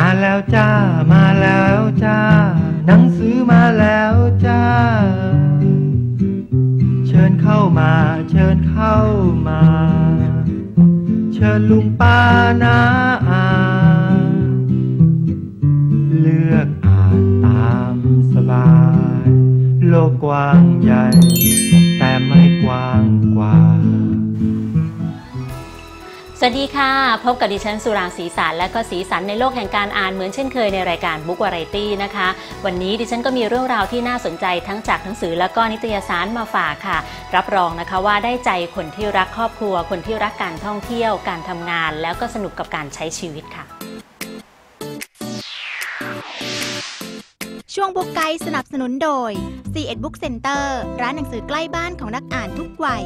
มาแล้วจ้า มาแล้วจ้า หนังสือมาแล้วจ้า เชิญเข้ามา เชิญเข้ามา เชิญลุงป้านะ สวัสดีค่ะ พบกับดิฉันสุรางศรีสารและก็สีสันในโลกแห่งการอ่านเหมือนเช่นเคยในรายการบุ๊กวาไรตี้นะคะ วันนี้ดิฉันก็มีเรื่องราวที่น่าสนใจทั้งจากหนังสือและก็นิตยสารมาฝากค่ะ รับรองนะคะว่าได้ใจคนที่รักครอบครัว คนที่รักการท่องเที่ยว การทำงาน แล้วก็สนุกกับการใช้ชีวิตค่ะ ช่วงบุ๊กไกสนับสนุนโดย c ีเอ็ดบุ๊กเซ็นเตอร์ร้านหนังสือใกล้บ้านของนักอ่านทุกวัย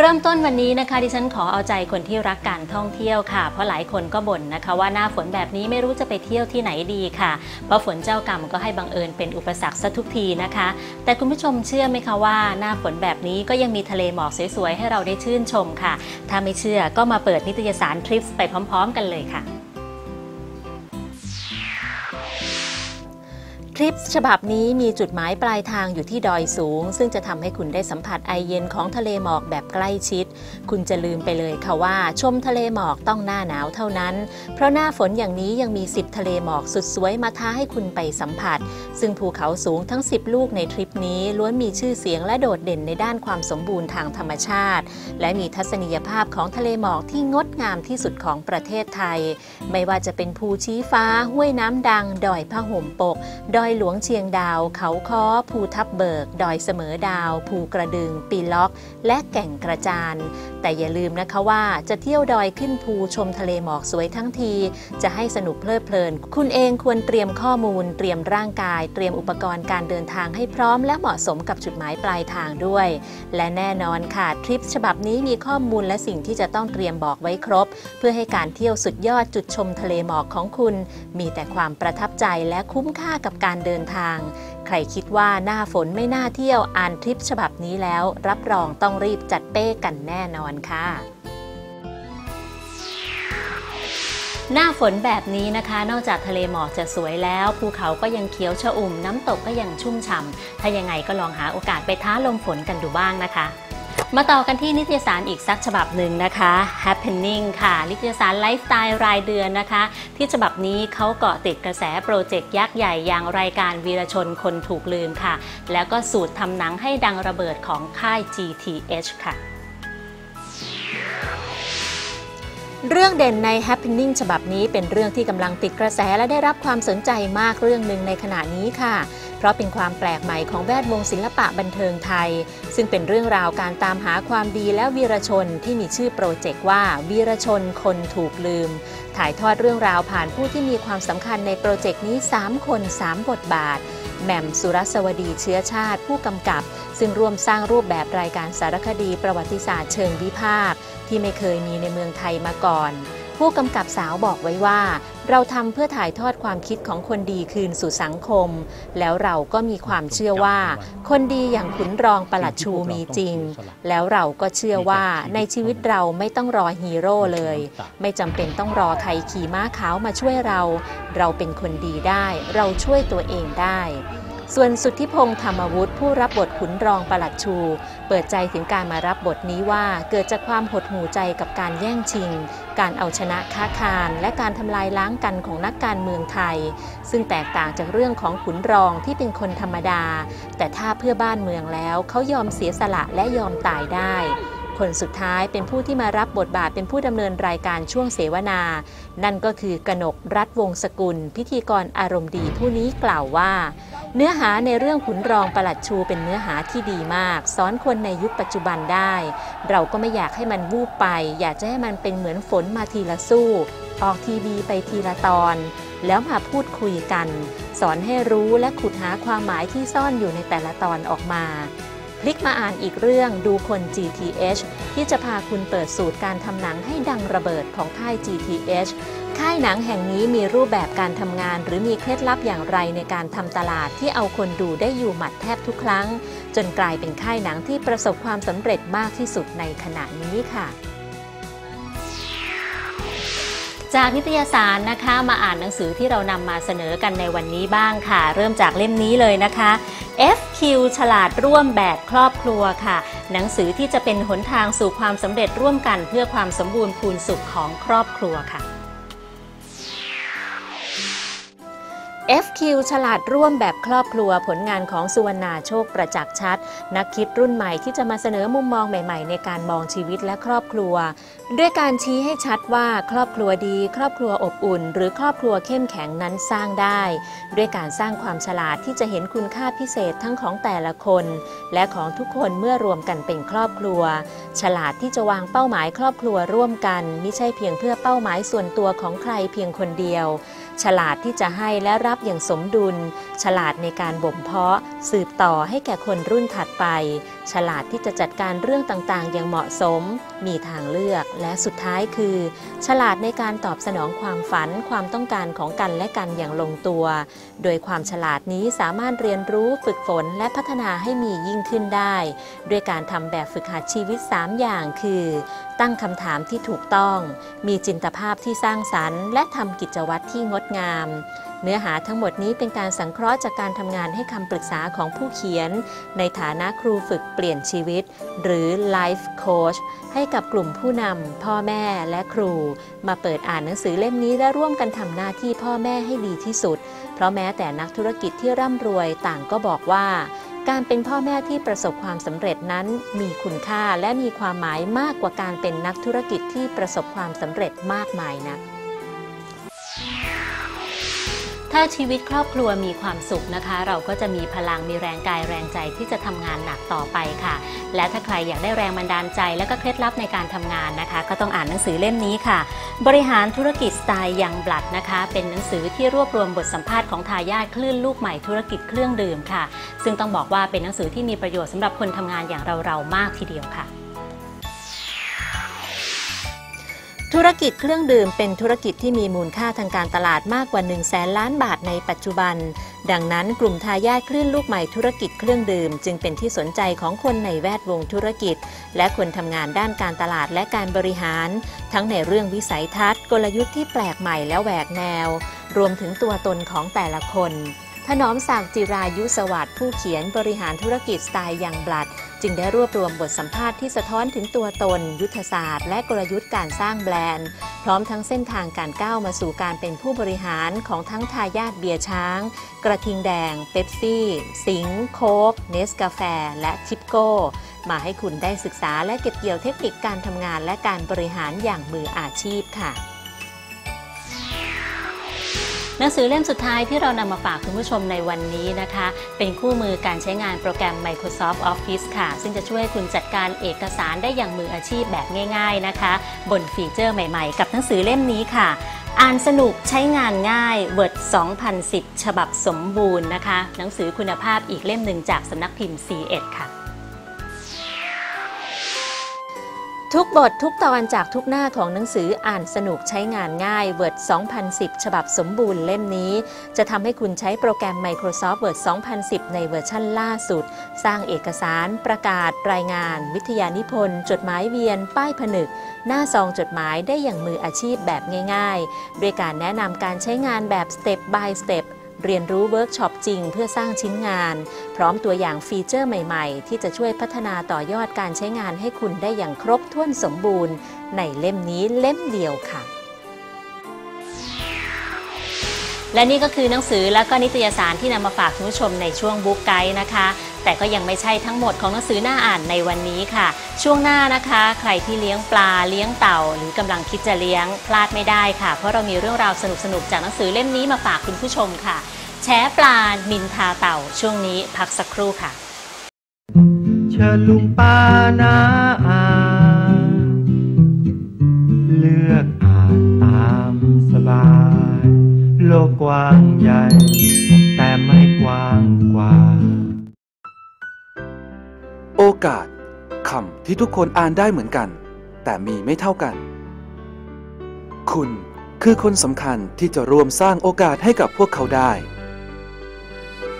เริ่มต้นวันนี้นะคะดิฉันขอเอาใจคนที่รักการท่องเที่ยวค่ะ เพราะหลายคนก็บ่นนะคะ ว่าหน้าฝนแบบนี้ไม่รู้จะไปเที่ยวที่ไหนดีค่ะ เพราะฝนเจ้ากรรมก็ให้บังเอิญเป็นอุปสรรคซะทุกทีนะคะ แต่คุณผู้ชมเชื่อไหมคะว่าหน้าฝนแบบนี้ก็ยังมีทะเลหมอกสวยๆให้เราได้ชื่นชมค่ะ ถ้าไม่เชื่อก็มาเปิดนิตยสารทริปไปพร้อม ๆ กันเลยค่ะ ทริปฉบับนี้มีจุดหมายปลายทางอยู่ที่ดอยสูง ซึ่งจะทำให้คุณได้สัมผัสไอเย็นของทะเลหมอกแบบใกล้ชิด คุณจะลืมไปเลยค่ะว่า ชมทะเลหมอกต้องหน้าหนาวเท่านั้น เพราะหน้าฝนอย่างนี้ยังมี 10 ทะเลหมอกสุดสวยมาท้าให้คุณไปสัมผัส ซึ่งภูเขาสูงทั้ง 10 ลูกในทริปนี้ล้วนมีชื่อเสียงและโดดเด่นในด้านความสมบูรณ์ทางธรรมชาติ และมีทัศนียภาพของทะเลหมอกที่งดงามที่สุดของประเทศไทย ไม่ว่าจะเป็นภูชี้ฟ้าห้วยน้ำดัง ดอยผ้าห่มปกดอยอยหลวงเชียงดาว เขาค้อภูทับเบิก ดอยเสมอดาว ภูกระดึง ปีล็อก และแก่งกระจานแต่อย่าลืมนะคะว่าจะเที่ยวดอยขึ้นภูชมทะเลหมอกสวยทั้งที จะให้สนุกเพลิดเพลิน คุณเองควรเตรียมข้อมูล เตรียมร่างกาย เตรียมอุปกรณ์การเดินทางให้พร้อม และเหมาะสมกับจุดหมายปลายทางด้วย และแน่นอนค่ะทริปฉบับนี้มีข้อมูลและสิ่งที่จะต้องเตรียมบอกไว้ครบ เพื่อให้การเที่ยวสุดยอดจุดชมทะเลหมอกของคุณ มีแต่ความประทับใจและคุ้มค่ากับการเดินทาง ใครคิดว่าหน้าฝนไม่น่าเที่ยวอ่านทริปฉบับนี้แล้ว รับรองต้องรีบจัดเป้กันแน่นอนค่ะ หน้าฝนแบบนี้นะคะ นอกจากทะเลหมอกจะสวยแล้ว ภูเขาก็ยังเขียวชอุ่ม น้ำตกก็ยังชุ่มฉ่ำถ้ายังไงก็ลองหาโอกาสไปท้าลมฝนกันดูบ้างนะคะ มาต่อกันที่นิตยสารอีกสักฉบับหนึ่งนะคะ Happening ค่ะ นิตยสารไลฟ์สไตล์รายเดือนนะคะ ที่ฉบับนี้เขาเกาะติดกระแสโปรเจกต์ยักษ์ใหญ่อย่างรายการวีรชนคนถูกลืมค่ะ แล้วก็สูตรทำหนังให้ดังระเบิดของค่าย GTH ค่ะ เรื่องเด่นใน Happening ฉบับนี้เป็นเรื่องที่กำลังติดกระแสและได้รับความสนใจมากเรื่องหนึ่งในขณะนี้ค่ะ เพราะเป็นความแปลกใหม่ของแวดวงศิลปะบันเทิงไทย ซึ่งเป็นเรื่องราวการตามหาความดีและวีรชนที่มีชื่อโปรเจกต์ว่าวีรชนคนถูกลืม ถ่ายทอดเรื่องราวผ่านผู้ที่มีความสำคัญในโปรเจกต์นี้ 3 คน 3 บทบาท แหม่มสุรสวดีเชื้อชาติผู้กำกับ ซึ่งร่วมสร้างรูปแบบรายการสารคดีประวัติศาสตร์เชิงวิพากษ์ที่ไม่เคยมีในเมืองไทยมาก่อน ผู้กำกับสาวบอกไว้ว่า เราทำเพื่อถ่ายทอดความคิดของคนดีคืนสู่สังคม แล้วเราก็มีความเชื่อว่า คนดีอย่างขุนรองประหลัดชูมีจริง แล้วเราก็เชื่อว่าในชีวิตเราไม่ต้องรอฮีโร่เลย ไม่จำเป็นต้องรอใครขี่ม้าขาวมาช่วยเรา เราเป็นคนดีได้ เราช่วยตัวเองได้ส่วนสุทธิพงษ์ธรรมวุฒิผู้รับบทขุนรองประหลัดชู เปิดใจถึงการมารับบทนี้ว่าเกิดจากความหดหูใจกับการแย่งชิง การเอาชนะค้าคารและการทำลายล้างกันของนักการเมืองไทย ซึ่งแตกต่างจากเรื่องของขุนรองที่เป็นคนธรรมดา แต่ถ้าเพื่อบ้านเมืองแล้วเขายอมเสียสละและยอมตายได้คนสุดท้ายเป็นผู้ที่มารับบทบาทเป็นผู้ดำเนินรายการช่วงเสวนา นั่นก็คือกนกรัฐวงศกุล พิธีกรอารมณ์ดีผู้นี้กล่าวว่า เนื้อหาในเรื่องขุนรองประหลัดชูเป็นเนื้อหาที่ดีมาก สอนคนในยุคปัจจุบันได้ เราก็ไม่อยากให้มันวูบไป อยากจะให้มันเป็นเหมือนฝนมาทีละสู้ ออกทีวีไปทีละตอน แล้วมาพูดคุยกัน สอนให้รู้และขุดหาความหมายที่ซ่อนอยู่ในแต่ละตอนออกมาพลิกมาอ่านอีกเรื่องดูคน GTH ที่จะพาคุณเปิดสูตรการทำหนังให้ดังระเบิดของค่าย GTH ค่ายหนังแห่งนี้มีรูปแบบการทำงาน หรือมีเคล็ดลับอย่างไรในการทำตลาดที่เอาคนดูได้อยู่หมัดแทบทุกครั้ง จนกลายเป็นค่ายหนังที่ประสบความสำเร็จมากที่สุดในขณะนี้ค่ะจากนิตยสารนะคะมาอ่านหนังสือที่เรานำมาเสนอกันในวันนี้บ้างค่ะ เริ่มจากเล่มนี้เลยนะคะ FQ ฉลาดร่วมแบบครอบครัวค่ะ หนังสือที่จะเป็นหนทางสู่ความสำเร็จร่วมกันเพื่อความสมบูรณ์พูนสุขของครอบครัวค่ะ FQ ฉลาดร่วมแบบครอบครัวผลงานของสุวรรณาโชคประจักษ์ชัด นักคิดรุ่นใหม่ที่จะมาเสนอมุมมองใหม่ ๆ ในการมองชีวิตและครอบครัว ด้วยการชี้ให้ชัดว่าครอบครัวดี ครอบครัวอบอุ่น หรือครอบครัวเข้มแข็งนั้นสร้างได้ ด้วยการสร้างความฉลาดที่จะเห็นคุณค่าพิเศษทั้งของแต่ละคน และของทุกคนเมื่อรวมกันเป็นครอบครัว ฉลาดที่จะวางเป้าหมายครอบครัวร่วมกันไม่ใช่เพียงเพื่อเป้าหมายส่วนตัวของใครเพียงคนเดียว ฉลาดที่จะให้และรับอย่างสมดุล ฉลาดในการบ่มเพาะ สืบต่อให้แก่คนรุ่นถัดไป ฉลาดที่จะจัดการเรื่องต่างๆ อย่างเหมาะสม มีทางเลือกและสุดท้ายคือ ฉลาดในการตอบสนองความฝันความต้องการของกันและกันอย่างลงตัว โดยความฉลาดนี้สามารถเรียนรู้ฝึกฝนและพัฒนาให้มียิ่งขึ้นได้ ด้วยการทำแบบฝึกหัดชีวิต 3 อย่างคือ ตั้งคำถามที่ถูกต้อง มีจินตภาพที่สร้างสรรค์ และทำกิจวัตรที่งดงาม เนื้อหาทั้งหมดนี้เป็นการสังเคราะห์จากการทำงานให้คำปรึกษาของผู้เขียน ในฐานะครูฝึกเปลี่ยนชีวิต หรือ Life Coach ให้กับกลุ่มผู้นำพ่อแม่และครู มาเปิดอ่านหนังสือเล่มนี้และร่วมกันทำหน้าที่พ่อแม่ให้ดีที่สุด เพราะแม้แต่นักธุรกิจที่ร่ำรวยต่างก็บอกว่า การเป็นพ่อแม่ที่ประสบความสำเร็จนั้นมีคุณค่าและมีความหมายมากกว่าการเป็นนักธุรกิจที่ประสบความสำเร็จมากมายนะ ถ้าชีวิตครอบครัวมีความสุขนะคะ เราก็จะมีพลังมีแรงกายแรงใจที่จะทำงานหนักต่อไปค่ะ และถ้าใครอยากได้แรงบันดาลใจ และก็เคล็ดลับในการทำงานนะคะ ก็ต้องอ่านหนังสือเล่มนี้ค่ะ บริหารธุรกิจสไตล์ยังบลัดนะคะ เป็นหนังสือที่รวบรวมบทสัมภาษณ์ของทายาทคลื่นลูกใหม่ธุรกิจเครื่องดื่มค่ะ ซึ่งต้องบอกว่าเป็นหนังสือที่มีประโยชน์สำหรับคนทำงานอย่างเราๆมากทีเดียวค่ะ ธุรกิจเครื่องดื่มเป็นธุรกิจที่มีมูลค่าทางการตลาดมากกว่า 1 0 0 0 0แสนล้านบาทในปัจจุบัน ดังนั้นกลุ่มทายาทคลื่นลูกใหม่ธุรกิจเครื่องดื่ม จึงเป็นที่สนใจของคนในแวดวงธุรกิจ และคนทำงานด้านการตลาดและการบริหาร ทั้งในเรื่องวิสัยทัศน์ กลยุทธ์ที่แปลกใหม่และแหวกแนว รวมถึงตัวตนของแต่ละคนถนอมศักดิ์จิรายุสวัสดิ์ผู้เขียนบริหารธุรกิจสไตล์ยังบลัด จึงได้รวบรวมบทสัมภาษณ์ที่สะท้อนถึงตัวตน ยุทธศาสตร์ และกลยุทธ์การสร้างแบรนด์ พร้อมทั้งเส้นทางการก้าวมาสู่การเป็นผู้บริหารของทั้งทายาทเบียร์ช้าง กระทิงแดง เป๊ปซี่ สิงโค้กเนสกาแฟ และทิปโก้ มาให้คุณได้ศึกษาและเก็บเกี่ยวเทคนิคการทำงานและการบริหารอย่างมืออาชีพค่ะ หนังสือเล่มสุดท้ายที่เรานำมาฝากคุณผู้ชมในวันนี้นะคะ เป็นคู่มือการใช้งานโปรแกรม Microsoft Office ค่ะ ซึ่งจะช่วยคุณจัดการเอกสารได้อย่างมืออาชีพแบบง่าย ๆนะคะ บนฟีเจอร์ใหม่ๆ กับหนังสือเล่มนี้ค่ะอ่านสนุกใช้งานง่าย Word 2010 ฉบับสมบูรณ์นะคะ หนังสือคุณภาพอีกเล่มหนึ่งจากสำนักพิมพ์ C1 ค่ะ ทุกบททุกตอนจากทุกหน้าของหนังสืออ่านสนุกใช้งานง่าย Word 2010 ฉบับสมบูรณ์เล่มนี้ จะทำให้คุณใช้โปรแกรม Microsoft Word 2010 ในเวอร์ชั่นล่าสุด สร้างเอกสาร ประกาศ รายงาน วิทยานิพนธ์ จดหมายเวียน ป้ายผนึก หน้าซองจดหมายได้อย่างมืออาชีพแบบง่าย ๆ ด้วยการแนะนำการใช้งานแบบ Step by Step เรียนรู้เวิร์กช็อปจริงเพื่อสร้างชิ้นงาน พร้อมตัวอย่างฟีเจอร์ใหม่ๆ ที่จะช่วยพัฒนาต่อยอดการใช้งานให้คุณได้อย่างครบถ้วนสมบูรณ์ ในเล่มนี้เล่มเดียวค่ะ และนี่ก็คือหนังสือและก็นิตยสารที่นำมาฝากคุณผู้ชมในช่วงบุ๊กไกด์นะคะ แต่ก็ยังไม่ใช่ทั้งหมดของหนังสือหน้าอ่านในวันนี้ค่ะ ช่วงหน้านะคะ ใครที่เลี้ยงปลาเลี้ยงเต่า หรือกำลังคิดจะเลี้ยงพลาดไม่ได้ค่ะ เพราะเรามีเรื่องราวสนุกๆจากหนังสือเล่มนี้มาฝากคุณผู้ชมค่ะ แชปลานินทาเต่า ช่วงนี้พักสักครู่ค่ะ เชิญลุงป้านาอาเลือกอ่านตามสบาย โลกกว้างใหญ่ แต่ไม่กว้างกว่า อกาสคำที่ทุกคนอ่านได้เหมือนกัน แต่มีไม่เท่ากัน คุณคือคนสำคัญที่จะร่วมสร้างโอกาสให้กับพวกเขาได้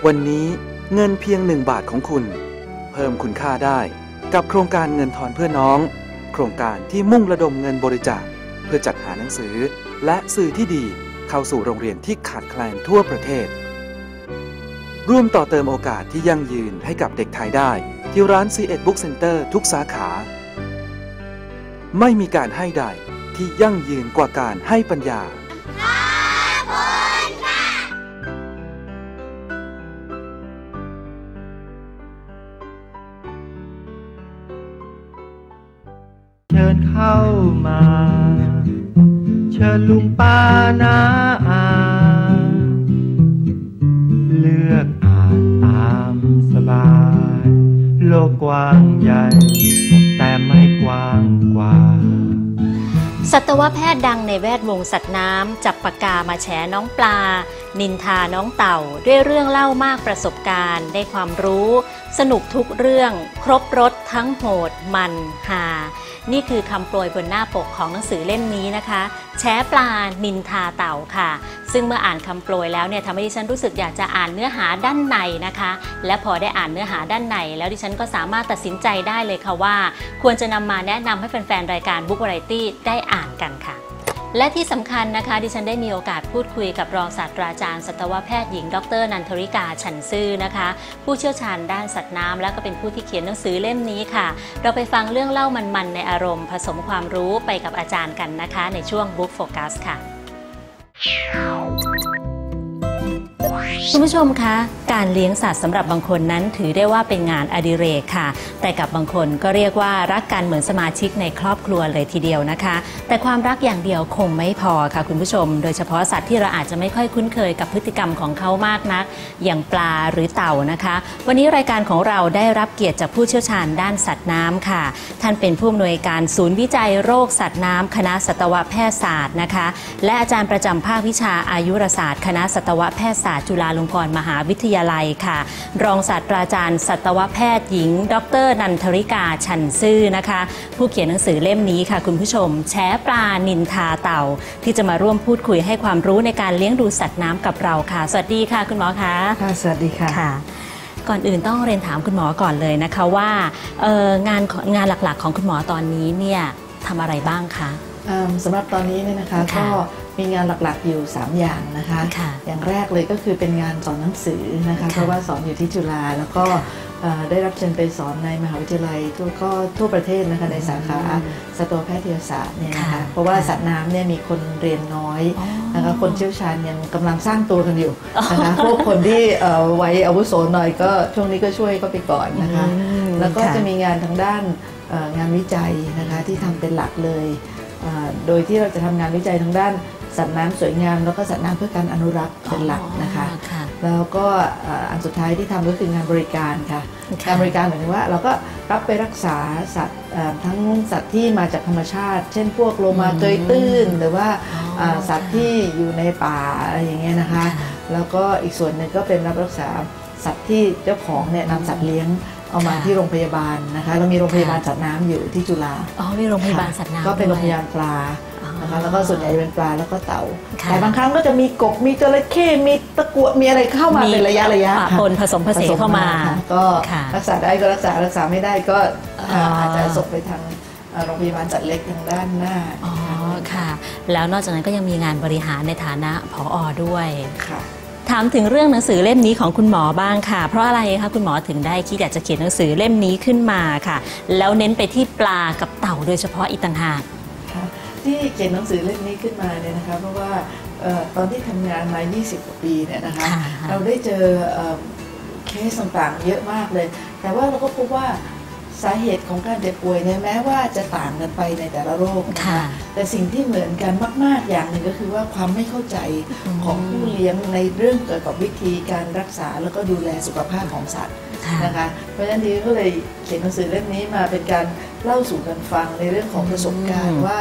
วันนี้เงินเพียงหนึ่งบาทของคุณ เพิ่มคุณค่าได้กับโครงการเงินทอนเพื่อน้อง โครงการที่มุ่งระดมเงินบริจาคเพื่อจัดหาหนังสือ และสื่อที่ดีเข้าสู่โรงเรียนที่ขาดแคลนทั่วประเทศ ร่วมต่อเติมโอกาสที่ยั่งยืนให้กับเด็กไทยได้ ที่ร้าน C1 Book Center ทุกสาขา ไม่มีการให้ใดที่ยั่งยืนกว่าการให้ปัญญาเชิญเข้ามา เชิญลุงป้านา โลกกว้างใหญ่ แต่ไม่กว้างกว่า สัตวแพทย์ดังในแวดวงสัตว์น้ำ จับปากกามาแฉน้องปลา นินทาน้องเต่า ด้วยเรื่องเล่ามากประสบการณ์ ได้ความรู้ สนุกทุกเรื่อง ครบรถทั้งโหด มัน หา นี่คือคำโปรยบนหน้าปกของหนังสือเล่มนี้นะคะแฉปลานินทาเต่าค่ะ ซึ่งเมื่ออ่านคำโปรยแล้วเนี่ยทำให้ดิฉันรู้สึกอยากจะอ่านเนื้อหาด้านในนะคะ และพอได้อ่านเนื้อหาด้านใน แล้วดิฉันก็สามารถตัดสินใจได้เลยค่ะว่า ควรจะนำมาแนะนำให้แฟนๆรายการบุ๊กวาไรตี้ได้อ่านกันค่ะ และที่สำคัญนะคะ ดิฉันได้มีโอกาสพูดคุยกับรองศาสตราจารย์สัตวแพทย์หญิง ดร นันทริกาฉันซื่อนะคะ ผู้เชี่ยวชาญด้านสัตว์น้ำและก็เป็นผู้ที่เขียนหนังสือเล่มนี้ค่ะ เราไปฟังเรื่องเล่ามันๆในอารมณ์ ผสมความรู้ไปกับอาจารย์กันนะคะ ในช่วง Book Focus ค่ะ คุณผู้ชมคะ การเลี้ยงสัตว์สำหรับบางคนนั้นถือได้ว่าเป็นงานอดิเรกค่ะ แต่กับบางคนก็เรียกว่ารักกันเหมือนสมาชิกในครอบครัวเลยทีเดียวนะคะ แต่ความรักอย่างเดียวคงไม่พอค่ะคุณผู้ชม โดยเฉพาะสัตว์ที่เราอาจจะไม่ค่อยคุ้นเคยกับพฤติกรรมของเขามากนัก อย่างปลาหรือเต่านะคะ วันนี้รายการของเราได้รับเกียรติจากผู้เชี่ยวชาญด้านสัตว์น้ำค่ะ ท่านเป็นผู้อำนวยการศูนย์วิจัยโรคสัตว์น้ำคณะสัตวแพทยศาสตร์นะคะ และอาจารย์ประจำภาควิชาอายุรศาสตร์ คณะสัตวแพทยศาสตร์จุฬาลงกรณ์มหาวิทยาลัยค่ะ รองศาสตราจารย์ สัตวแพทย์หญิง ดร นันทริกาชันซื่อนะคะ ผู้เขียนหนังสือเล่มนี้ค่ะ คุณผู้ชม แช้ปลานินทาเต่า ที่จะมาร่วมพูดคุยให้ความรู้ในการเลี้ยงดูสัตว์น้ำกับเราค่ะ สวัสดีค่ะ คุณหมอคะค่ะสวัสดีค่ะค่ะก่อนอื่นต้องเรียนถามคุณหมอก่อนเลยนะคะว่าเอ่องานงานหลักๆ ของคุณหมอตอนนี้เนี่ยทำอะไรบ้างคะเอิ่มสำหรับตอนนี้เนี่ยนะคะค่ะก็ มีงานหลักๆอยู่ 3 อย่างนะคะค่ะอย่างแรกเลยก็คือเป็นงานสอนหนังสือนะคะค่ะเพราะว่าสอนอยู่ที่จุฬาแล้วก็ค่ะเอ่อได้รับเชิญไปสอนในมหาวิทยาลัยทั่วก็ทั่วประเทศนะคะในสาขาอืมสัตวแพทยศาสตร์เนี่ยนะค่ะคะเพราะว่าสัตว์น้ำเนี่ยมีคนเรียนน้อยอ๋อนะคะคนเชี่ยวชาญยังกำลังสร้างตัวกันอยู่นะคะพวกคนที่เอ่อวัยอาวุโสหน่อยก็ช่วงนี้ก็ช่วยก็ไปก่อนนะคะอืมแล้วก็ค่จะมีงานทางด้านเอ่องานวิจัยนะคะที่ทำเป็นหลักเลยเอ่อโดยที่เราจะทำงานวิจัยทางด้าน สัตว์น้ำสวยงาม แล้วก็สัตว์น้ำเพื่อการอนุรักษ์เป็นหลักนะคะอ๋อค่ะแล้วก็เอ่ออันสุดท้ายที่ทำก็คืองานบริการค่ะค่ะการบริการหมายถึงว่าเราก็รับไปรักษาสัตว์เอ่อทั้งสัตว์ที่มาจากธรรมชาติ เช่นพวกโลมาเกยตื้น หรือว่าอ๋อเอ่อสัตว์ที่อยู่ในป่าอะไรอย่างเงี้ยนะคะค่ะแล้วก็อีกส่วนหนึ่งก็เป็นรับรักษาสัตว์ที่เจ้าของเนี่ยนำสัตว์เลี้ยงเอามาค่ะที่โรงพยาบาลนะคะ เรามีโรงพยาบาลสัตว์น้ำอยู่ที่จุฬาอ๋อมีโรงพยาบาลสัตว์น้ำก็เป็นโรงพด้วยยาบาลปลาอ๋อ นะคะแล้วก็ส่วนใหญ่จะเป็นปลาแล้วก็เต่าค่ะแต่บางครั้งก็จะมีกบมีจระเข้มีตะกั่วมีอะไรเข้ามาเป็นระยะระยะปค่ะปนผสมผสานเข้ามาค่ะก็ค่ะรักษาได้ก็รักษารักษาไม่ได้ก็อ๋อออาจจะส่งไปทางเอ่อโรงพยาบาลจัดเล็กทางด้านหน้าอ๋อค่ะ แล้วนอกจากนั้นก็ยังมีงานบริหารในฐานะผออด้วยค่ะถามถึงเรื่องหนังสือเล่มนี้ของคุณหมอบ้างค่ะ เพราะอะไรคะคุณหมอถึงได้คิดอยากจะเขียนหนังสือเล่มนี้ขึ้นมาค่ะ แล้วเน้นไปที่ปลากับเต่าโดยเฉพาะอีกต่างหากค่ะ ที่เขียนหนังสือเล่มนี้ขึ้นมาเนี่ยนะคะเพราะว่าเอ่อตอนที่ทำงานมา 20 กว่าปีเนี่ยนะคะค่ะเราได้เจอเอ่อเคสต่างๆ เยอะมากเลย แต่ว่าเราก็พบว่าสาเหตุของการเจ็บป่วยเนี่ยแม้ว่าจะต่างกันไปในแต่ละโรคนะค่ะคะแต่สิ่งที่เหมือนกันมาก ๆ อย่างหนึ่งก็คือว่าความไม่เข้าใจอืมของผู้เลี้ยงในเรื่องเกี่ยวกับวิธีการรักษาแล้วก็ดูแลสุขภาพของสัตว์ค่ะนะคะเพราะฉะนั้นดีก็เลยเขียนหนังสือเล่มนี้มาเป็นการเล่าสู่กันฟังในเรื่องของประสบการณ์อืมว่า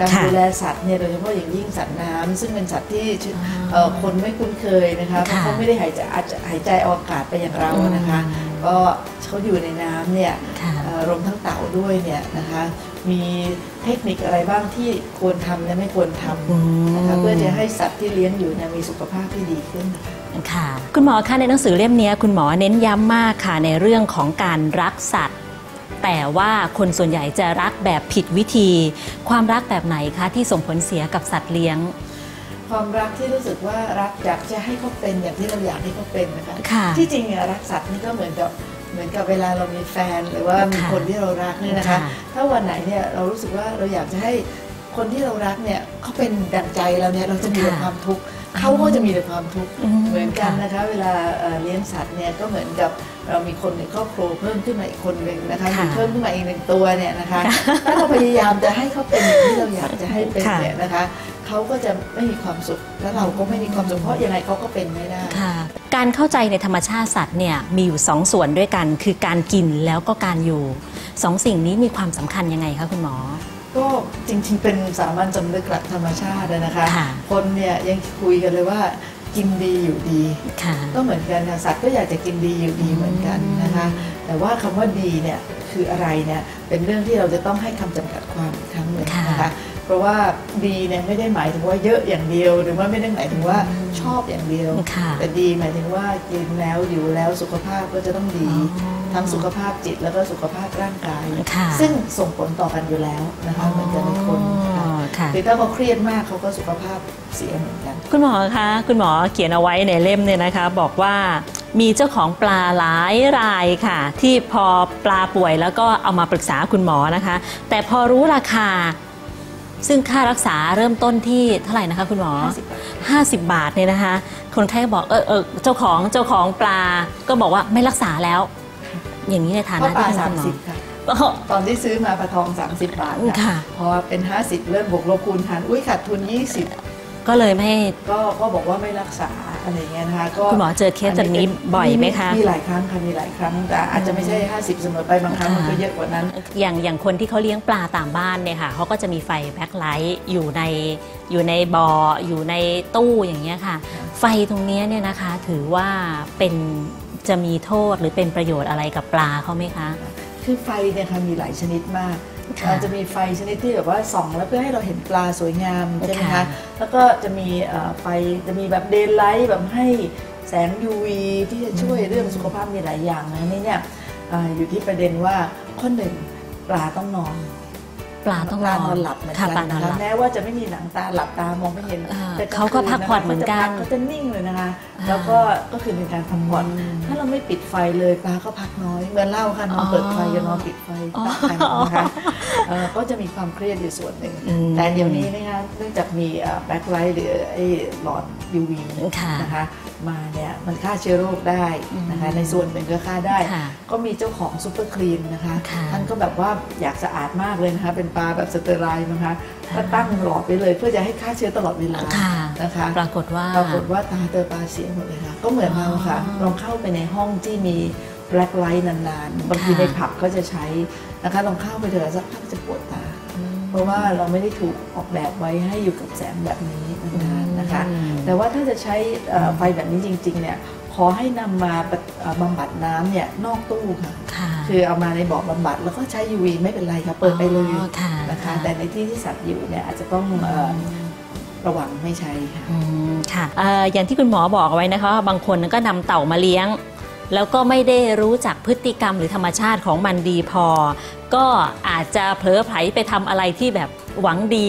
การค่ะดูแลสัตว์เนี่ยโดยเฉพาะอย่างยิ่งสัตว์น้ำซึ่งเป็นสัตว์ที่อ๋อเอ่อคนไม่คุ้นเคยนะคะเพราะค่ะเขาไม่ได้หายใจอาจจะหายใจเอาอากาศไปอย่างเรานะคะอืมก็เขาอยู่ในน้ำเนี่ยค่ะเอ่อรวมทั้งเต่าด้วยเนี่ยนะคะมีเทคนิคอะไรบ้างที่ควรทำและไม่ควรทอืมำนะคะเพื่อจะให้สัตว์ที่เลี้ยงอยู่เนี่ยมีสุขภาพที่ดีขึ้นนะคะค่ะ คุณหมอคะในหนังสือเล่มนี้คุณหมอเน้นย้ำมากค่ะในเรื่องของการรักสัตว์ แต่ว่าคนส่วนใหญ่จะรักแบบผิดวิธี ความรักแบบไหนคะที่ส่งผลเสียกับสัตว์เลี้ยง ความรักที่รู้สึกว่ารักอยากจะให้เขาเป็นอย่างที่เราอยากให้เขาเป็นนะคะค่ะที่จริงเนี่ยรักสัตว์นี่ก็เหมือนกับเหมือนกับเวลาเรามีแฟนหรือว่ามีค่ะคนที่เรารักเนี่ยนะคะค่ะถ้าวันไหนเนี่ยเรารู้สึกว่าเราอยากจะให้คนที่เรารักเนี่ยเขาเป็นดังใจเราเนี่ยเราจะมีแต่ค่ะความทุกข์ เขาก็จะมีแต่ความทุกข์อืมเหมือนกันค่ะนะคะ เวลาเอ่อเลี้ยงสัตว์เนี่ยก็เหมือนกับเรามีคนในครอบครัวเพิ่มขึ้นมาอีกคนหนึ่งนะคะค่ะมีเพิ่มขึ้นมาอีกหนึ่งตัวเนี่ยนะคะถ้าเราพยายามจะให้เขาเป็นอย่างที่เราอยากจะให้เป็นค่ะเนี่ยนะคะเขาก็จะไม่มีความสุขแล้วเราก็ไม่มีความสุขเพราะยังไงเขาก็เป็นไม่ได้ค่ะการเข้าใจในธรรมชาติสัตว์เนี่ยมีอยู่สองส่วนด้วยกัน คือการกินแล้วก็การอยู่สองสิ่งนี้มีความสำคัญยังไงคะคุณหมอ ก็จริงๆ เป็นสามัญสำนึกหลักธรรมชาติอะนะคะ ค่ะคนเนี่ยยังคุยกันเลยว่ากินดีอยู่ดี ค่ะ ก็เหมือนกันค่ะสัตว์ก็อยากจะกินดีอยู่ดีเหมือนกันนะคะ แต่ว่าคำว่าดีเนี่ยคืออะไรเนี่ยเป็นเรื่องที่เราจะต้องให้คำจำกัดความอีกครั้งหนึ่งนะคะค่ะเพ ราะว่าดีเนี่ยไม่ได้หมายถึงว่าเยอะอย่างเดียว หรือว่าไม่ได้หมายถึงว่าชอบอย่างเดียวค่ะแต่ดีหมายถึงว่ากินแล้วอยู่แล้วสุขภาพก็จะต้องดีอ๋อทั้งสุขภาพจิตแล้วก็สุขภาพร่างกายค่ะซึ่งส่งผลต่อกันอยู่แล้วนะคะเหมือนกันในคนค่ะอ๋อค่ะหรือถ้าเขาเครียดมากเขาก็สุขภาพเสียเหมือนกัน คุณหมอคะ คุณหมอเขียนเอาไว้ในเล่มเนี่ยนะคะ บอกว่ามีเจ้าของปลาหลายรายค่ะ ที่พอปลาป่วยแล้วก็เอามาปรึกษาคุณหมอนะคะ แต่พอรู้ราคา ซึ่งค่ารักษาเริ่มต้นที่เท่าไหร่นะคะคุณหมอ 50 บาทเนี่ยนะคะ คนไข้ก็บอกเออเออเจ้าของเจ้าของปลาก็บอกว่าไม่รักษาแล้ว อย่างนี้ในฐาเพนะราะปลาที่เป็นสาคุมณหมอสิบค่ะก็ตอนที่ซื้อมาปลาทอง 30 บาท ค่ะ พอเป็น 50 เริ่มบวกลบคูณหารอุ้ยขาดทุน 20 ก็เลยไม่ก็ก็บอกว่าไม่รักษาอะไรเงี้ยนะคะก็คุณหมอเจอเคสแบบนี้บ่อยไหมคะมีหลายครั้งค่ะมีหลายครั้งแต่อาจจะไม่ใช่ 50 เสมอไปบางครั้งมันก็เยอะกว่านั้น อย่างอย่างคนที่เขาเลี้ยงปลาตามบ้านเนี่ยค่ะเขาก็จะมีไฟแบ็คไลท์อยู่ในอยู่ในบอ่ออยู่ในตู้อย่างเงี้ยค่ะ ไฟตรงเนี้ยเนี่ยนะคะถือว่าเป็นจะมีโทษหรือเป็นประโยชน์อะไรกับปลาเขาไหมคะ คือไฟเนี่ยค่ะมีหลายชนิดมาก ค่ะเราจะมีไฟชนิดที่แบบว่าส่อง แล้วเพื่อให้เราเห็นปลาสวยงามใช่ไหมค่ะคะแล้วก็จะมีเอ่อไฟจะมีแบบเดย์ไลท์แบบให้แสง UV ที่จะช่วยเรื่องสุขภาพมีหลายอย่างนะนี่เนี่ยเอ่ออยู่ที่ประเด็นว่าข้อหนึ่งปลาต้องนอนปลาต้องปนลาอนนอนหลับเหมือนค่ะกันปลานอนนะหลัคะบแม้ว่าจะไม่มีหนังตาหลับตามองไม่เห็นอ่าแต่เขาก็พักผ่อนเหมือนกันเขาจะนิ่งเลยนะคะอ่าแล้วก็ก็คือเป็นการพักผ่อนอืมถ้า เราไม่ปิดไฟเลยปลาก็พักน้อยเหมือนเล่าค่ะนอนเปิดไฟกับนอนปิดไฟอ๋อต่างกันนะคะเอ่อก็จะมีความเครียดอยู่ส่วนหนึ่งอืมแต่เดี๋ยวนี้นะคะเนื่องจากมีแบ็คไลท์หรือไอ้หลอด UV ค่ะนะคะมาเนี่ยมันฆ่าเชื้อโรคได้นะคะอืมในส่วนหนึ่งก็ฆ่าได้ค่ะก็มีเจ้าของซูเปอร์คลีนนะคะค่ะท่านก็แบบว่าอยากสะอาดมากเลยนะคะเป็นปลาแบบสเตอร์ไลน์นะคะ ก็ตั้งหลอดไปเลย เพื่อจะให้ฆ่าเชื้อตลอดเวลาค่ะนะคะปรากฏว่าปรากฏว่าตาเตอปลาเสียหมดเลยค่ะก็เหมือนเราค่ะอ๋อลองเข้าไปในห้องที่มีแบล็คไลท์นานๆบางทีค่ะในผับก็จะใช้นะคะลองเข้าไปเถอะสักพักจะปวดตา เพราะว่าเราไม่ได้ถูกออกแบบไว้ให้อยู่กับแสงแบบนี้นานๆนะคะอืมแต่ว่าถ้าจะใช้เอ่อไฟแบบนี้จริงๆเนี่ยข อให้นำมาปะเอ่อบำบัดน้ำเนี่ยนอกตู้ค่ะค่ะ คือเอามาในบ่อบำบัดแล้วก็ใช้ UV ไม่เป็นไรค่ะเปิดไปเลยอ๋อค่ะนะคะค่ะแต่ในที่ที่สัตว์อยู่เนี่ยอาจจะต้องเอ่อระวังไม่ใช้ค่ะอืมค่ะเอ่ออย่างที่คุณหมอบอกเอาไว้นะคะว่าบางคนก็นำเต่ามาเลี้ยง แล้วก็ไม่ได้รู้จักพฤติกรรมหรือธรรมชาติของมันดีพอ ก็อาจจะเผลอไผลไปทำอะไรที่แบบหวังดี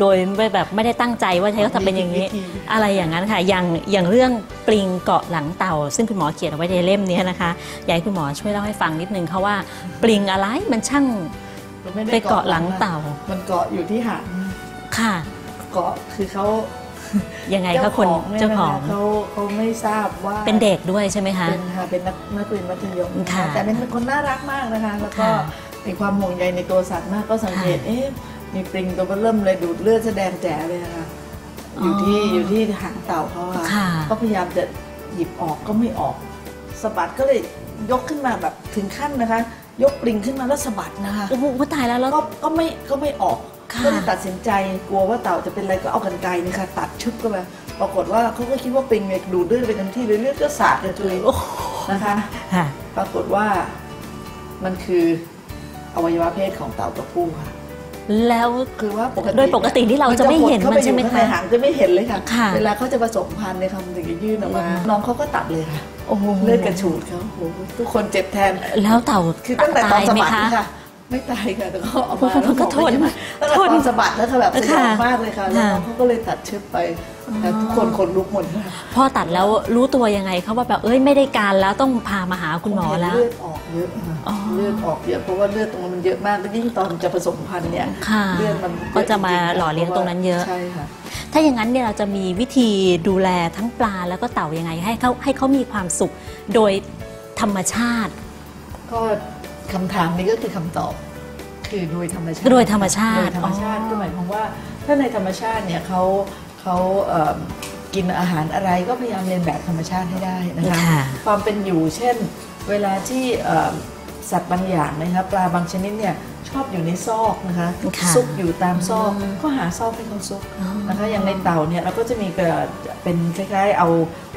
โดยไม่แบบไม่ได้ตั้งใจว่าใช้เขาทำเป็นอย่างนี้วิธีอะไรอย่างนั้นค่ะอย่างอย่างเรื่องปลิงเกาะหลังเต่า ซึ่งคุณหมอเขียนเอาไว้ในเล่มนี้นะคะอยากให้คุณหมอช่วยเล่าให้ฟังนิดนึงค่ะว่าปลิงอะไรมันช่างม่ด้ไปเกาะหลังเต่า มันเกาะอยู่ที่หางค่ะ เกาะคือเขา ยังไงคะคนเนี่ยเจ้านะขอคะงเขาเขาไม่ทราบว่าเป็นเด็กด้วยใช่ไหมคะเป็นค่ะเป็นนักนักเรียนมัธยมนะคะค่ะแต่เป็นคนน่ารักมากนะคะแล้วก็ค่ะมีความห่วงใยในตัวสัตว์มากก็สังเกตค่ะเอ๊ะมีปริงตัวเบอร์เริ่มเลยดูดเลือดแสดงแจ๋เลยนะคะอยู่ที่อ๋อออยู่ที่หางเต่าเขาอะค่ะก็พยายามจะหยิบออกก็ไม่ออกสะบัดก็เลยยกขึ้นมาแบบถึงขั้นนะคะ ยกปริงขึ้นมาแล้วสะบัดนะคะโอ้โหตายแล้วแล้วก็ก็ไม่ก็ไม่ออกค่ะ ก็เลยตัดสินใจกลัวว่าเต่าจะเป็นอะไรก็เอากันไกรนี่ค่ะ ตัดชึบก็ไปปรากฏว่าเขาก็คิดว่าปริงเนี่ยดูดเลือดไปเต็มที่เลยเลือดก็สาดเลยโอ้โหนะคะค่ะปรากฏว่ามันคืออวัยวะเพศของเต่าตัวผู้ค่ะ แล้วคือว่าปกติโดยปกตินี่เราจะไม่เห็นเข้ามัไปนอใช่ยู่ไหมข้างในคะหางจะไม่เห็นเลยค่ะค่ะ เวลาเขาจะผสมพันธุ์ในยคำถึงจะยื่นออกมาอืมน้องเขาก็ตัดเลยค่ะโอ้โหเลือดกระฉูดเขาโอ้โหทุกคนเจ็บแทนแล้วเต่าคือตั้งแต่ตอตานยสะไหมบัดคะค่ะ ไม่ตายค่ะแต่ก็เอามามันก็ทนตั้งแต่ตอนสะบัดแล้วค่ะแบบสยองค่ะมากเลยค่ะแล้วค่ะเขาก็เลยตัดเชือกไปแต่ทุกคนขนลุกหมดค่ะพ่อตัดแล้วรู้ตัวยังไงเขาว่าแบบเอ้ยไม่ได้การแล้วต้องพามาหาคุณหมอแล้วเลือดออกเยอะค่ะอ๋อเลือดออกเยอะเพราะว่าเลือดตรงนั้นมันเยอะมากแล้วยิ่งตอนจะผสมพันธุ์เนี่ยค่ะเลือดมันก็จะมาหล่อเลี้ยงตรงนั้นเยอะใช่ค่ะถ้าอย่างนั้นเนี่ยเราจะมีวิธีดูแลทั้งปลาแล้วก็เต่ายังไงให้เขาให้เขามีความสุขโดยธรรมชาติ ก็ คำถามนี้ก็คือคำตอบ คือโดยธรรมชาติโดยธรรมชาติโดยธรรมชาติอ๋อก็หมายความว่า ถ้าในธรรมชาติเนี่ยเขาเขาเอิ่มกินอาหารอะไรก็พยายามเรียนแบบธรรมชาติให้ได้นะคะค่ะความเป็นอยู่เช่น เวลาที่เอิ่มสัตว์บางอย่างนะคะปลาบางชนิดเนี่ยชอบอยู่ในซอกนะคะค่ะซุกอยู่ตามซอกอืมก็หาซอกให้เขาซุกอ๋อนะคะอย่างในเต่าเนี่ยเราก็จะมีกระเป็นคล้ายๆเอา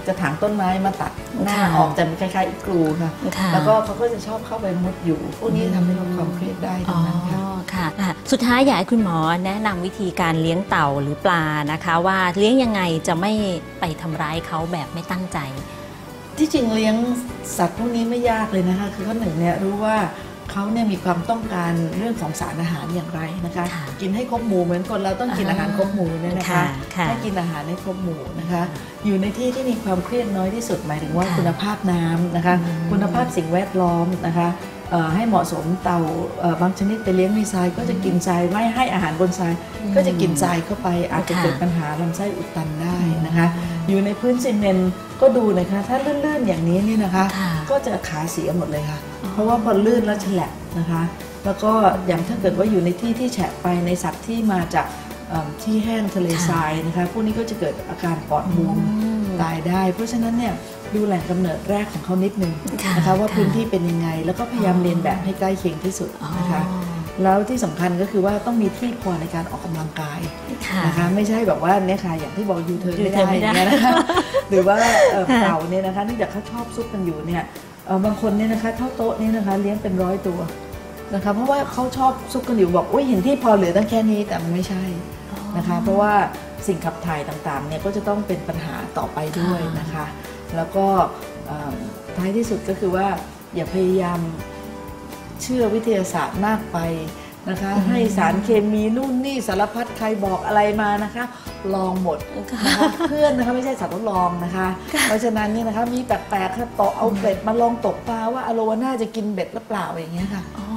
จะถางต้นไม้มาตัดหน้าค่ะออกจะเป็นคล้ายๆอีกรูค่ะค่ะ แล้วก็เขาก็จะชอบเข้าไปมุดอยู่ พวกนี้ทำให้ลดความเครียดได้ตรอ๋งอนั้นค่ะค่ะค่ะ สุดท้ายอยากให้คุณหมอแนะนำวิธีการเลี้ยงเต่าหรือปลานะคะ ว่าเลี้ยงยังไงจะไม่ไปทำร้ายเขาแบบไม่ตั้งใจ ที่จริงเลี้ยงสัตว์พวกนี้ไม่ยากเลยนะคะ คือข้อหนึ่งเนี่ยรู้ว่า เขาเนี่ยมีความต้องการเรื่องของสารอาหารอย่างไรนะคะค่ะกินให้ครบหมู่เหมือนคนเราต้องกินอาหารครบหมู่เนี่ยนะคะค่ะค่ะให้กินอาหารให้ครบหมู่นะคะ อยู่ในที่ที่มีความเครียดน้อยที่สุดหมายถึงว่าค่ะคุณภาพน้ำนะคะอืมคุณภาพสิ่งแวดล้อมนะคะเอ่อ ให้เหมาะสมเต่าเอ่อบางชนิดไปเลี้ยงในทรายก็จะกินทรายไม่ให้อาหารบนทราย ก็จะกินทรายเข้าไปอาจจะค่ะเกิดปัญหาลำไส้อุดตันได้นะคะ อยู่ในพื้นซีเมนต์ก็ดูนะคะ ถ้าลื่นๆอย่างนี้นี่นะคะค่ะก็จะขาเสียหมดเลยค่ะอ๋อเพราะว่าพอลื่นแล้วฉลับนะคะ แล้วก็อย่างถ้าเกิดว่าอยู่ในที่ที่แฉะไปในสัตว์ที่มาจากเอิ่มที่แห้งทะเลทรายนะคะพวกนี้ก็จะเกิดอาการปอดบวมอืมตายได้ เพราะฉะนั้นเนี่ย ดูแหล่งกำเนิดแรกของเขานิดนึงค่ะนะคะว่าค่ะพื้นที่เป็นยังไง แล้วก็พยายามเรียนแบบให้ใกล้เคียงที่สุดอ๋อนะคะแล้วที่สำคัญก็คือว่าต้องมีที่พอในการออกกำลังกายค่ะนะคะไม่ใช่แบบว่าเนี่ยค่ะอย่างที่บอกยูเทิร์นไม่ U-turn ได้ไม่อได้ย่างเงี้ยนะคะหรือว่าเอ่อค่ะเต่าเนี่ยนะคะเนื่องจากเขาชอบซุกกันอยู่เนี่ยเอ่อบางคนเนี่ยนะคะเท่าโต๊ะเนี่ยนะคะเลี้ยงเป็นร้อยตัวนะคะเพราะว่าเขาชอบซุกกันอยู่บอกอุ้ยเห็นที่พอเหลือตั้งแค่นี้แต่มันไม่ใช่นะคะ เพราะว่าสิ่งขับถ่ายต่างๆเนี่ยก็จะต้องเป็นปัญหาต่อไปด้วยนะคะ แล้วก็เอ่อท้ายที่สุดก็คือว่าอย่าพยายามเชื่อวิทยาศาสตร์มากไปนะคะ ให้สารเคมีนู่นนี่สารพัดใครบอกอะไรมานะคะ ลองหมดค่ะนะคะเพื่อนนะคะไม่ใช่สัตว์ทดลองนะคะ เพราะฉะนั้นเนี่ยนะคะมีแปลกๆค่ะตกเอาเบ็ดมาลองตกปลาว่าอโลวาน่าจะกินเบ็ดหรือเปล่าอย่างเงี้ยค่ะอ๋อ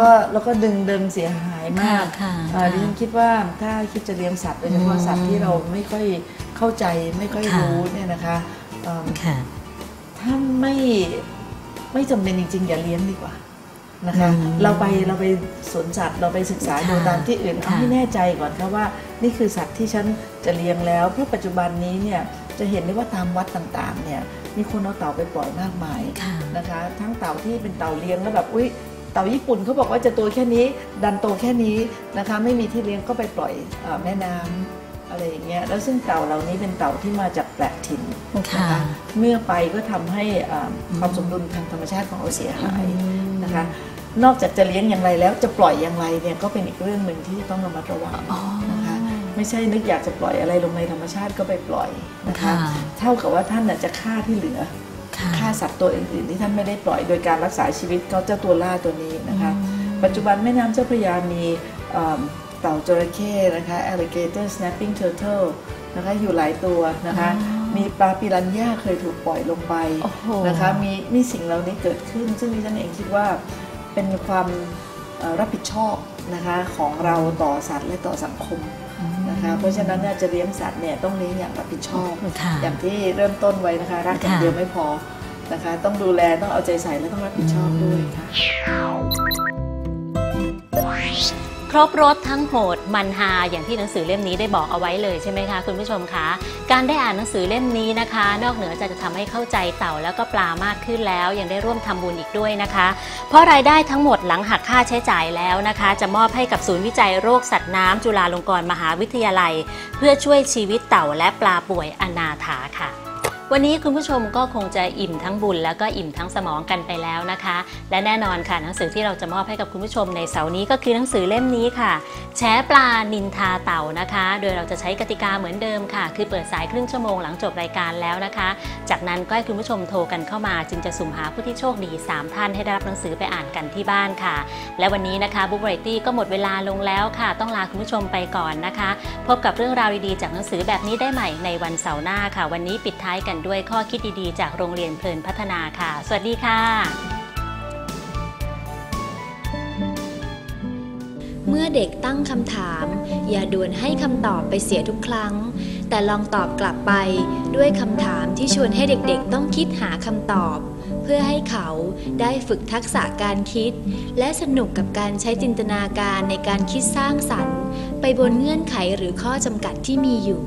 ก็แล้วก็ดึงดึงเสียหายมากค่ะอ่าค่ะดิฉันคิดว่าถ้าคิดจะเลี้ยงสัตว์โดยเฉพาะอืมสัตว์ที่เราไม่ค่อยเข้าใจไม่ค่อยค่ะรู้เนี่ยนะคะ เอิ่มค่ะถ้าไม่ไม่จำเป็นจริงๆ อย่าเลี้ยงดีกว่านะคะอืมเราไปเราไปสวนสัตว์เราไปศึกษาดูค่ะตามที่อื่นเอาค่ะให้แน่ใจก่อนค่ะว่า นี่คือสัตว์ที่ฉันจะเลี้ยงแล้วเพราะปัจจุบันนี้เนี่ยจะเห็นได้ว่าตามวัดต่างๆเนี่ยมีคนเอาเต่าไปปล่อยมากมายค่ะนะคะ ทั้งเต่าที่เป็นเต่าเลี้ยงแล้วแบบอุ้ยเต่าญี่ปุ่นเขาบอกว่าจะตัวแค่นี้ ดันโตแค่นี้นะคะ ไม่มีที่เลี้ยงก็ไปปล่อยเออแม่น้ำ อะไรอย่างเงี้ยแล้วซึ่งเต่าเหล่านี้เป็นเต่าที่มาจากแปลกถิ่นค่ะนะคะเมื่อไปก็ทำให้อ่าความสมดุลทางธรรมชาติของเราเสียหายนะคะนอกจากจะเลี้ยงอย่างไรแล้วจะปล่อยอย่างไรเนี่ยก็เป็นอีกเรื่องหนึ่งที่ต้องระมัดระวังอ๋อนะคะไม่ใช่นึกอยากจะปล่อยอะไรลงในธรรมชาติก็ไปปล่อยนะคะค่ะเท่ากับว่าท่านน่ะจะฆ่าที่เหลือค่ะฆ่าสัตว์ตัวอื่นๆ ที่ท่านไม่ได้ปล่อยโดยการรักษาชีวิตเขาเจ้าตัวล่าตัวนี้นะคะปัจจุบันแม่น้ำเจ้าพระยามี เอิ่มเต่าจระเข้นะคะ alligator snapping turtle นะคะอยู่หลายตัวนะคะอ๋อมีปลาปิรันย่าเคยถูกปล่อยลงไปโอ้โหนะคะมีมีสิ่งเหล่านี้เกิดขึ้น ซึ่งดิฉันเองคิดว่าเป็นความเอ่อรับผิดชอบนะคะของเราต่อสัตว์และต่อสังคมนะคะเพราะฉะนั้นเนี่ยจะเลี้ยงสัตว์เนี่ยต้องเลี้ยงอย่างรับผิดชอบค่ะอย่างที่เริ่มต้นไว้นะคะรักอย่างค่ะเดียวไม่พอนะคะต้องดูแลต้องเอาใจใส่และต้องรับผิดชอบด้วยค่ะ ครบรถทั้งโหดมันฮาอย่างที่หนังสือเล่มนี้ได้บอกเอาไว้เลยใช่ไหมคะคุณผู้ชมคะการได้อ่านหนังสือเล่มนี้นะคะ นอกเหนือจากจะทำให้เข้าใจเต่าแล้วก็ปลามากขึ้นแล้ว ยังได้ร่วมทำบุญอีกด้วยนะคะ เพราะรายได้ทั้งหมดหลังหักค่าใช้จ่ายแล้วนะคะ จะมอบให้กับศูนย์วิจัยโรคสัตว์น้ำจุฬาลงกรณ์มหาวิทยาลัย เพื่อช่วยชีวิตเต่าและปลาป่วยอนาถาค่ะ วันนี้คุณผู้ชมก็คงจะอิ่มทั้งบุญ แล้วก็อิ่มทั้งสมองกันไปแล้วนะคะ และแน่นอนค่ะหนังสือที่เราจะมอบให้กับคุณผู้ชมในเสาร์นี้ก็คือหนังสือเล่มนี้ค่ะ แชปลานินทาเต่านะคะ โดยเราจะใช้กติกาเหมือนเดิมค่ะ คือเปิดสายครึ่งชั่วโมงหลังจบรายการแล้วนะคะ จากนั้นก็ให้คุณผู้ชมโทรกันเข้ามา จึงจะสุ่มหาผู้ที่โชคดี 3 ท่านให้ได้รับหนังสือไปอ่านกันที่บ้านค่ะ และวันนี้นะคะบุ๊กไรตี้ก็หมดเวลาลงแล้วค่ะ ต้องลาคุณผู้ชมไปก่อนนะคะ พบกับเรื่องราวดีๆจากหนังสือแบบนี้ได้ใหม่ในวันเสาร์หน้าค่ะ วันนี้ปิดท้ายกันด้วยข้อคิดดีๆ จากโรงเรียนเพลินพัฒนาค่ะ สวัสดีค่ะ เมื่อเด็กตั้งคำถาม อย่าด่วนให้คำตอบไปเสียทุกครั้ง แต่ลองตอบกลับไปด้วยคำถามที่ชวนให้เด็กๆ ต้องคิดหาคำตอบเพื่อให้เขาได้ฝึกทักษะการคิด และสนุกกับการใช้จินตนาการในการคิดสร้างสรรค์ ไปบนเงื่อนไขหรือข้อจำกัดที่มีอยู่